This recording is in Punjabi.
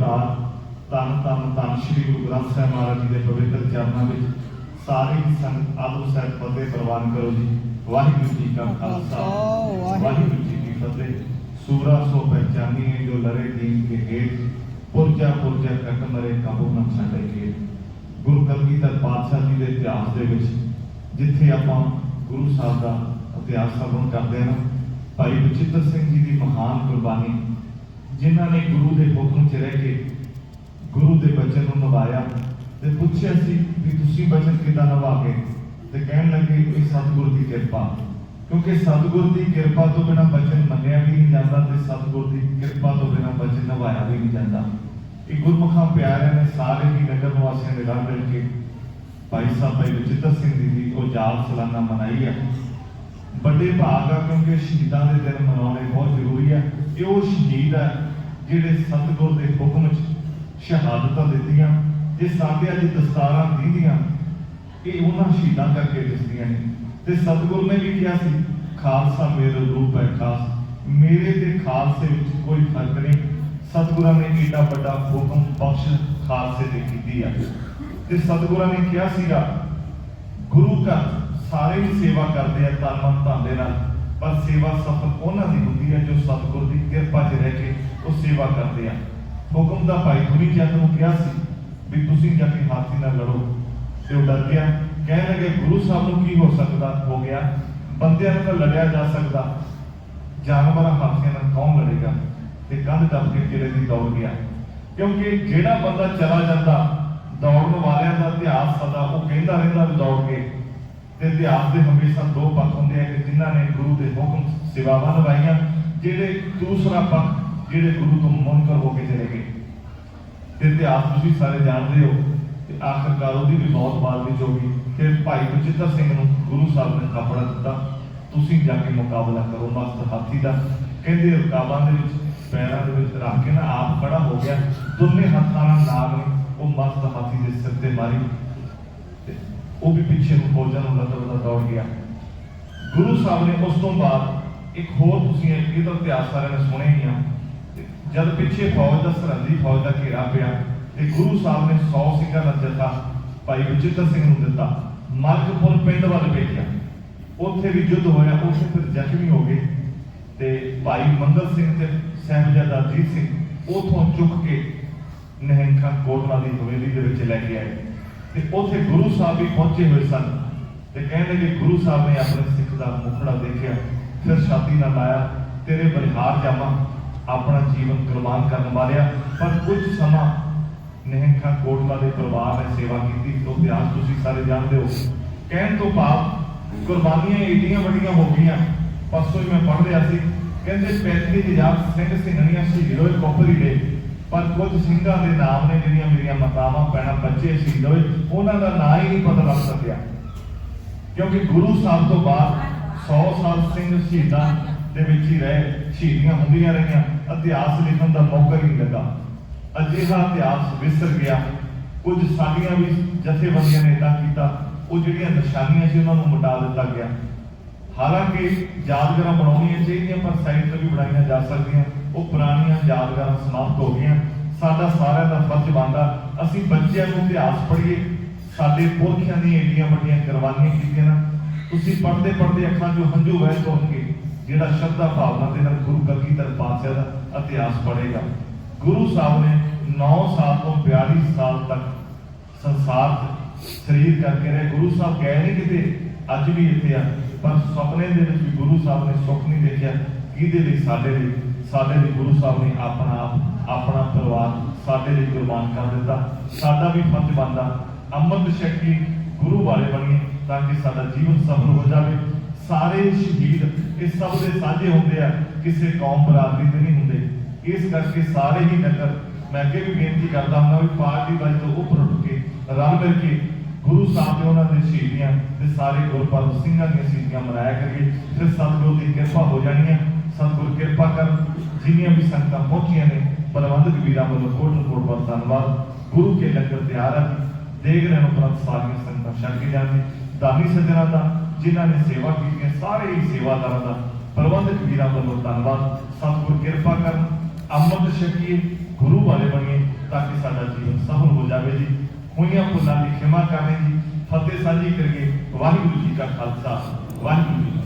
ਅਵਤਾਰ ਧੰਨ ਧੰਨ ਧੰਨ ਸ਼੍ਰੀ ਗੁਰੂ ਗ੍ਰੰਥ ਸਾਹਿਬ ਮਹਾਰਾਜ ਜੀ ਦੇ ਪਵਿੱਤਰ ਚਰਨਾਂ ਵਿੱਚ ਸਾਰੇ ਹੀ ਸੰਗਤ ਆਦਮ ਸਾਹਿਬ ਫਤਿਹ ਪ੍ਰਵਾਨ ਕਰੋ ਜੀ। ਵਾਹਿਗੁਰੂ ਜੀ ਕਾ ਖਾਲਸਾ। ਵਾਹਿਗੁਰੂ ਜੀ ਕੀ ਫਤਿਹ। ਸੂਰਾ ਸੋ ਪਹਿਚਾਨੀਏ ਜੋ ਲਰੇ ਦੀਨ ਕੇ ਹੇਠ ਪੁਰਜਾ ਪੁਰਜਾ ਕਟ ਮਰੇ ਕਾਬੂ ਨਾ ਛੱਡੇ ਕੇ ਗੁਰੂ ਕਲਗੀਧਰ ਪਾਤਸ਼ਾਹ ਜੀ ਦੇ ਇਤਿਹਾਸ ਦੇ ਵਿੱਚ ਜਿੱਥੇ ਆਪਾਂ ਗੁਰੂ ਸਾਹਿਬ ਦਾ ਇਤਿਹਾਸ ਸਰਵਣ ਕਰਦੇ ਹਾਂ ਭਾਈ ਬਚਿੱਤਰ ਸਿੰਘ ਜੀ ਦੀ ਮਹਾਨ ਕੁਰਬਾਨੀ ਜਿਨ੍ਹਾਂ ਨੇ ਗੁਰੂ ਦੇ ਹੁਕਮ 'ਚ ਰਹਿ ਕੇ ਗੁਰੂ ਦੇ ਬਚਨ ਨੂੰ ਨਿਭਾਇਆ ਤੇ ਪੁੱਛਿਆ ਸੀ ਵੀ ਤੁਸੀਂ ਬਚਨ ਕਿੱਦਾਂ ਨਿਭਾਗੇ ਤੇ ਕਹਿਣ ਲੱਗੇ, ਇਹ ਸਤਿਗੁਰ ਦੀ ਕਿਰਪਾ। ਕਿਉਂਕਿ ਸਤਿਗੁਰ ਦੀ ਕਿਰਪਾ ਤੋਂ ਬਿਨਾ ਬਚਨ ਮੰਨਿਆ ਵੀ ਨਹੀਂ ਜਾਂਦਾ ਤੇ ਸਤਿਗੁਰ ਦੀ ਕਿਰਪਾ ਤੋਂ ਬਿਨਾ ਬਚਨ ਨਿਭਾਇਆ ਵੀ ਨਹੀਂ ਜਾਂਦਾ। ਇਹ ਗੁਰਮੁਖਾਂ ਪਿਆਰਿਆਂ ਨੇ ਸਾਰੇ ਹੀ ਨਗਰ ਨਿਵਾਸੀਆਂ ਦੇ ਰਲ ਮਿਲ ਕੇ ਭਾਈ ਸਾਹਿਬ ਭਾਈ ਬਚਿੱਤਰ ਸਿੰਘ ਜੀ ਦੀ ਉਹ ਯਾਦ ਸਾਲਾਨਾ ਮਨਾਈ ਹੈ ਵੱਡੇ ਭਾਗ ਆ ਕਿਉਂਕਿ ਸ਼ਹੀਦਾਂ ਦੇ ਦਿਨ ਮਨਾਉਣੇ ਬਹੁਤ ਜ਼ਰੂਰੀ ਹੈ ਇਹ ਉਹ ਸ਼ਹੀਦ ਹੈ ਜਿਹੜੇ ਸਤਿਗੁਰ ਦੇ ਹੁਕਮ 'ਚ ਸ਼ਹਾਦਤਾਂ ਦਿੱਤੀਆਂ, ਜੇ ਸਾਡੇ ਅੱਜ ਦਸਤਾਰਾਂ ਦੀਦੀਆਂ, ਇਹ ਉਹਨਾਂ ਸ਼ਹੀਦਾਂ ਕਰਕੇ ਦਿਸਦੀਆਂ ਨੇ। ਤੇ ਸਤਿਗੁਰ ਨੇ ਵੀ ਕਿਹਾ ਸੀ, ਖਾਲਸਾ ਮੇਰੇ ਰੂਪ ਹੈ ਖਾਸ। ਮੇਰੇ ਤੇ ਖਾਲਸੇ ਵਿੱਚ ਕੋਈ ਫ਼ਰਕ ਨਹੀਂ। ਸਤਿਗੁਰਾਂ ਨੇ ਏਡਾ ਵੱਡਾ ਹੁਕਮ ਬਖਸ਼ ਖਾਲਸੇ ਤੇ ਕੀਤੀ ਆ। ਤੇ ਸਤਿਗੁਰਾਂ ਨੇ ਕਿਹਾ ਸੀਗਾ, ਗੁਰੂ ਘਰ ਸਾਰੇ ਹੀ ਸੇਵਾ ਕਰਦੇ ਆ ਤਨ ਮਨ ਧਨ ਦੇ ਨਾਲ, ਪਰ ਸੇਵਾ ਸਫਲ ਉਹਨਾਂ ਦੀ ਹੁੰਦੀ ਹੈ ਜੋ ਸਤਿਗੁਰ ਦੀ ਕਿਰਪਾ ਸੇਵਾ ਕਰਦੇ ਆ। ਹੁਕਮ ਦਾ ਭਾਈ ਗੁਰੀ ਚੰਦ ਨੂੰ ਕਿਹਾ ਸੀ ਵੀ ਤੁਸੀਂ ਜਾ ਕੇ ਹਾਥੀ ਨਾਲ ਲੜੋ। ਤੇ ਉਹ ਡਰ ਗਿਆ। ਕਹਿਣ ਲੱਗੇ, ਗੁਰੂ ਸਾਹਿਬ ਨੂੰ ਕੀ ਹੋ ਸਕਦਾ? ਹੋ ਗਿਆ। ਬੰਦਿਆਂ ਨਾਲ ਲੜਿਆ ਜਾ ਸਕਦਾ। ਜਾਨਵਰਾਂ ਹਾਥੀਆਂ ਨਾਲ ਕੌਣ ਲੜੇਗਾ? ਤੇ ਕੰਧ ਟੱਪ ਕੇ ਕਿਲੇ ਦੀ ਦੌੜ ਗਿਆ। ਕਿਉਂਕਿ ਜਿਹੜਾ ਬੰਦਾ ਚਲਾ ਜਾਂਦਾ, ਦੌੜਨ ਵਾਲਿਆਂ ਦਾ ਇਤਿਹਾਸ ਸਦਾ ਉਹ ਕਹਿੰਦਾ ਰਹਿੰਦਾ ਦੌੜ ਕੇ। ਤੇ ਇਤਿਹਾਸ ਦੇ ਹਮੇਸ਼ਾ ਦੋ ਪੱਖ ਹੁੰਦੇ ਆ ਕਿ ਜਿਨ੍ਹਾਂ ਨੇ ਗੁਰੂ ਦੇ ਹੁਕਮ, ਸੇਵਾਵਾਂ ਨਿਭਾਈਆਂ, ਜਿਹੜੇ ਦੂਸਰਾ ਪੱਖ ਜਿਹੜੇ ਗੁਰੂ ਤੋਂ ਮੁਨਕਰ ਹੋ ਕੇ ਚਲੇ ਗਏ। ਤੇ ਇਤਿਹਾਸ ਤੁਸੀਂ ਸਾਰੇ ਜਾਣਦੇ ਹੋ ਤੇ ਆਖਰਕਾਰ ਉਹਦੀ ਵੀ ਮੌਤ ਬਾਅਦ ਵਿੱਚ ਹੋ ਗਈ। ਤੇ ਭਾਈ ਬਚਿੱਤਰ ਸਿੰਘ ਨੂੰ ਗੁਰੂ ਸਾਹਿਬ ਨੇ ਕੱਪੜਾ ਦਿੱਤਾ। ਤੁਸੀਂ ਜਾ ਕੇ ਮੁਕਾਬਲਾ ਕਰੋ ਮਸਤ ਹਾਥੀ ਦਾ। ਕਹਿੰਦੇ ਰਕਾਬਾਂ ਦੇ ਵਿੱਚ, ਪੈਰਾਂ ਦੇ ਵਿੱਚ ਰੱਖ ਕੇ ਨਾ ਆਪ ਖੜਾ ਹੋ ਗਿਆ। ਦੋਨੇ ਹੱਥਾਂ ਨਾਲ ਨਾਗ ਨੇ ਉਹ ਮਸਤ ਹਾਥੀ ਦੇ ਸਿਰ ਤੇ ਮਾਰੀ। ਉਹ ਵੀ ਪਿੱਛੇ ਨੂੰ ਫੌਜਾਂ ਨੂੰ ਲੱਤ ਲੱਦਦਾ ਦੌੜ ਗਿਆ। ਗੁਰੂ ਸਾਹਿਬ ਨੇ ਉਸ ਤੋਂ ਬਾਅਦ ਇੱਕ ਹੋਰ ਤੁਸੀਂ ਇਹਦਾ ਇਤਿਹਾਸ ਸਾਰਿਆਂ ਨੇ ਸੁਣਿਆ ਹੀ ਆ। ਜਦ ਪਿੱਛੇ ਫੌਜ ਦਾ ਸਰਹੱਦੀ ਫੌਜ ਦਾ ਘੇਰਾ ਪਿਆ ਤੇ ਗੁਰੂ ਸਾਹਿਬ ਨੇ 100 ਸਿੰਘਾਂ ਦਾ ਜੱਥਾ ਭਾਈ ਬਚਿੱਤਰ ਸਿੰਘ ਨੂੰ ਦਿੱਤਾ ਮਲਕਪੁਰ ਪਿੰਡ ਵੱਲ ਭੇਜਿਆ ਉੱਥੇ ਵੀ ਯੁੱਧ ਹੋਇਆ, ਉੱਥੇ ਫਿਰ ਜ਼ਖਮੀ ਹੋ ਗਏ ਤੇ ਭਾਈ ਮੰਗਲ ਸਿੰਘ ਤੇ ਸਾਹਿਬਜ਼ਾਦਾ ਅਜੀਤ ਸਿੰਘ ਉਥੋਂ ਚੁੱਕ ਕੇ ਨਹਿੰਖਾਂ ਕੋਟਲਾ ਦੀ ਹਵੇਲੀ ਦੇ ਵਿੱਚ ਲੈ ਕੇ ਆਏ ਤੇ ਉੱਥੇ ਗੁਰੂ ਸਾਹਿਬ ਵੀ ਪਹੁੰਚੇ ਹੋਏ ਸਨ ਤੇ ਕਹਿੰਦੇ ਕਿ ਗੁਰੂ ਸਾਹਿਬ ਨੇ ਆਪਣੇ ਸਿੱਖ ਦਾ ਮੁਖੜਾ ਦੇਖਿਆ, ਫਿਰ ਛਾਤੀ ਨਾਲ ਲਾਇਆ, ਤੇਰੇ ਬਲਿਹਾਰ ਜਾਵਾਂ ਆਪਣਾ ਜੀਵਨ ਕੁਰਬਾਨ ਕਰਨ ਵਾਲਿਆ, ਪਰ ਕੁਝ ਸਮਾਂ ਨਹਿੰਖਾਂ ਕੋਟਲਾ ਦੇ ਪਰਿਵਾਰ ਨੇ ਸੇਵਾ ਕੀਤੀ ਉਹ ਇਤਿਹਾਸ ਤੁਸੀਂ ਸਾਰੇ ਜਾਣਦੇ ਹੋ। ਕਹਿਣ ਤੋਂ ਬਾਅਦ ਕੁਰਬਾਨੀਆਂ ਏਡੀਆਂ ਵੱਡੀਆਂ ਹੋ ਗਈਆਂ। ਪਰਸੋਂ ਮੈਂ ਪੜ੍ਹ ਰਿਹਾ ਸੀ, ਕਹਿੰਦੇ 35000 ਸਿੰਘ ਸਿੰਘਣੀਆਂ ਸ਼ਹੀਦ ਹੋਏ ਕੋਪਰੀ ਦੇ, ਪਰ ਕੁਝ ਸਿੰਘਾਂ ਦੇ ਨਾਮ ਨੇ ਜਿਹੜੀਆਂ ਮੇਰੀਆਂ ਮਾਤਾਵਾਂ, ਭੈਣਾਂ, ਬੱਚੇ ਸ਼ਹੀਦ ਹੋਏ, ਉਹਨਾਂ ਦਾ ਨਾਂ ਹੀ ਨਹੀਂ ਪਤਾ ਲੱਗ ਸਕਿਆ। ਕਿਉਂਕਿ ਗੁਰੂ ਸਾਹਿਬ ਤੋਂ ਬਾਅਦ 100 ਸਾਲ ਸਿੰਘ ਸ਼ਹੀਦਾਂ ਦੇ ਵਿੱਚ ਹੀ ਰਹੇ ਸ਼ਹੀਦੀਆਂ ਹੁੰਦੀਆਂ ਰਹੀਆਂ। ਇਤਿਹਾਸ ਲਿਖਣ ਦਾ ਮੌਕਾ ਹੀ ਲੱਗਾ ਅਜਿਹਾ ਇਤਿਹਾਸ ਵਿਸਰ ਗਿਆ। ਕੁਝ ਸਾਡੀਆਂ ਵੀ ਜਥੇਬੰਦੀਆਂ ਨੇ ਇਦਾਂ ਕੀਤਾ। ਉਹ ਜਿਹੜੀਆਂ ਨਿਸ਼ਾਨੀਆਂ ਸੀ, ਉਹਨਾਂ ਨੂੰ ਮਿਟਾ ਦਿੱਤਾ ਗਿਆ। ਹਾਲਾਂਕਿ ਯਾਦਗਾਰਾਂ ਬਣਾਉਣੀਆਂ ਚਾਹੀਦੀਆਂ, ਪਰ ਸਾਈਡ ਤੋਂ ਵੀ ਬਣਾਈਆਂ ਜਾ ਸਕਦੀਆਂ। ਉਹ ਪੁਰਾਣੀਆਂ ਯਾਦਗਾਰਾਂ ਸਮਾਪਤ ਹੋ ਗਈਆਂ। ਸਾਡਾ ਸਾਰਿਆਂ ਦਾ ਫਰਜ਼ ਬਣਦਾ, ਅਸੀਂ ਬੱਚਿਆਂ ਨੂੰ ਇਤਿਹਾਸ ਪੜ੍ਹੀਏ। ਸਾਡੇ ਪੁਰਖਿਆਂ ਦੀਆਂ ਏਡੀਆਂ ਵੱਡੀਆਂ ਕੁਰਬਾਨੀਆਂ ਕੀਤੀਆਂ ਨਾ। ਤੁਸੀਂ ਪੜ੍ਹਦੇ ਪੜ੍ਹਦੇ ਅੱਖਾਂ 'ਚੋਂ ਹੰਝੂ ਵਹਿ ਹੋਣਗੇ ਜਿਹੜਾ ਸ਼ਰਧਾ ਭਾਵਨਾ ਦੇ ਨਾਲ ਗੁਰੂ ਕਲਗੀਧਰ ਪਾਤਸ਼ਾਹ ਦਾ ਇਤਿਹਾਸ ਪੜ੍ਹੇਗਾ। ਗੁਰੂ ਸਾਹਿਬ ਨੇ 9 ਸਾਲ ਤੋਂ 42 ਸਾਲ ਤੱਕ ਸੰਸਾਰ ਸਰੀਰ ਕਰਕੇ ਰਹੇ। ਗੁਰੂ ਸਾਹਿਬ ਗਏ ਨਹੀਂ ਕਿਤੇ, ਅੱਜ ਵੀ ਇੱਥੇ ਆ। ਪਰ ਸੁਪਨੇ ਦੇ ਵਿੱਚ ਵੀ ਗੁਰੂ ਸਾਹਿਬ ਨੇ ਸੁੱਖ ਨਹੀਂ ਦੇਖਿਆ। ਕਿਹਦੇ ਲਈ? ਸਾਡੇ ਲਈ। ਸਾਡੇ ਲਈ ਗੁਰੂ ਸਾਹਿਬ ਨੇ ਆਪਣਾ ਆਪ, ਆਪਣਾ ਪਰਿਵਾਰ ਸਾਡੇ ਲਈ ਕੁਰਬਾਨ ਕਰ ਦਿੱਤਾ। ਸਾਡਾ ਵੀ ਫਰਜ਼ ਬਣਦਾ, ਅੰਮ੍ਰਿਤ ਸ਼ਕਤੀ ਗੁਰੂ ਵਾਲੇ ਬਣੀਏ ਤਾਂ ਕਿ ਸਾਡਾ ਜੀਵਨ ਸਫਲ ਹੋ ਜਾਵੇ। ਸਾਰੇ ਸ਼ਹੀਦ ਇਹ ਸਭ ਦੇ ਸਾਂਝੇ ਹੁੰਦੇ ਆ, ਕਿਸੇ ਕੌਮ ਬਰਾਦਰੀ ਦੇ ਨਹੀਂ ਹੁੰਦੇ। ਇਸ ਕਰਕੇ ਸਾਰੇ ਹੀ ਨਗਰ, ਮੈਂ ਅੱਗੇ ਵੀ ਬੇਨਤੀ ਕਰਦਾ ਹਾਂ ਵੀ ਪਾਰਟੀ ਵਾਜ ਤੋਂ ਉੱਪਰ ਉੱਠ ਕੇ ਰਲ ਮਿਲ ਕੇ ਗੁਰੂ ਸਾਹਿਬ ਦੇ ਉਹਨਾਂ ਦੇ ਸ਼ਹੀਦੀਆਂ ਤੇ ਸਾਰੇ ਗੁਰਪੁਰਬ ਸਿੰਘਾਂ ਦੀਆਂ ਸ਼ਹੀਦੀਆਂ ਮਨਾਇਆ ਕਰੀਏ। ਫਿਰ ਸਤਿਗੁਰੂ ਦੀ ਕਿਰਪਾ ਹੋ ਜਾਣੀ ਹੈ ਸਤਿਗੁਰ ਕਿਰਪਾ ਕਰਨ, ਜਿੰਨੀਆਂ ਵੀ ਸੰਗਤਾਂ ਪਹੁੰਚੀਆਂ ਨੇ ਪ੍ਰਬੰਧਕ ਵੀਰਾਂ ਵੱਲੋਂ ਕੋਟ ਕੋਟ ਬਹੁਤ ਧੰਨਵਾਦ। ਗੁਰੂ ਕੇ ਲੰਗਰ ਤਿਆਰ ਹੈ ਦੇਖ ਰਹੇ ਹੋ ਪ੍ਰਤ ਸਾਰੀਆਂ ਸੰਗਤਾਂ ਛੱਡ ਕੇ ਜਾਂਦੇ ਦਾਨੀ ਸੱਜਣਾ ਦਾ ਜਿਨ੍ਹਾਂ ਨੇ ਸੇਵਾ ਕੀਤੀ ਹੈ ਸਾਰੇ ਹੀ ਸੇਵਾਦਾਰਾਂ ਦਾ ਪ੍ਰਬੰਧਕ ਵੀਰਾਂ ਦਾ ਧੰਨਵਾਦ। ਸਤਿਗੁਰ ਕਿਰਪਾ ਕਰਨ ਅਮਰ ਸ਼ਕੀਏ ਗੁਰੂ ਵਾਲੇ ਬਣੀਏ, ਤਾਂ ਕਿ ਸਾਡਾ ਜੀਵਨ ਸਫਲ ਹੋ ਜਾਵੇ ਜੀ। ਹੋਈਆਂ ਫੁੱਲਾਂ ਦੀ ਖਿਮਾ ਕਰਨੀ ਜੀ। ਫਤਿਹ ਸਾਂਝੀ ਕਰੀਏ। ਵਾਹਿਗੁਰੂ ਜੀ ਕਾ ਖਾਲਸਾ। ਵਾਹਿਗੁਰੂ